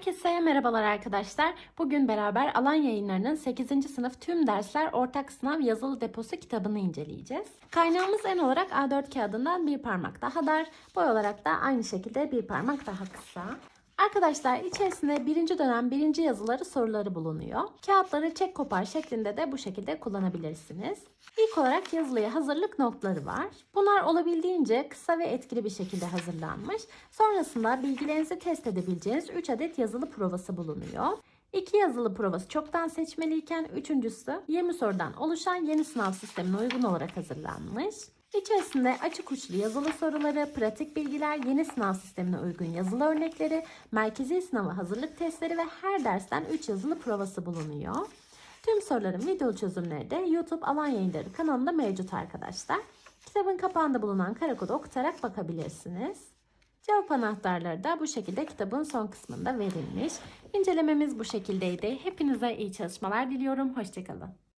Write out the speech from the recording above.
Herkese merhabalar arkadaşlar. Bugün beraber Alan Yayınları'nın 8. sınıf tüm dersler ortak sınav yazılı deposu kitabını inceleyeceğiz. Kaynağımız en olarak A4 kağıdından bir parmak daha dar, boy olarak da aynı şekilde bir parmak daha kısa. Arkadaşlar içerisinde birinci dönem birinci yazıları soruları bulunuyor. Kağıtları çek kopar şeklinde de bu şekilde kullanabilirsiniz. İlk olarak yazılıya hazırlık notları var. Bunlar olabildiğince kısa ve etkili bir şekilde hazırlanmış. Sonrasında bilgilerinizi test edebileceğiniz 3 adet yazılı provası bulunuyor. İki yazılı provası çoktan seçmeliyken üçüncüsü 20 sorudan oluşan yeni sınav sistemine uygun olarak hazırlanmış. İçerisinde açık uçlu yazılı soruları, pratik bilgiler, yeni sınav sistemine uygun yazılı örnekleri, merkezi sınava hazırlık testleri ve her dersten 3 yazılı provası bulunuyor. Tüm soruların video çözümleri de YouTube Alan Yayınları kanalında mevcut arkadaşlar. Kitabın kapağında bulunan kara kodu okutarak bakabilirsiniz. Cevap anahtarları da bu şekilde kitabın son kısmında verilmiş. İncelememiz bu şekildeydi. Hepinize iyi çalışmalar diliyorum. Hoşçakalın.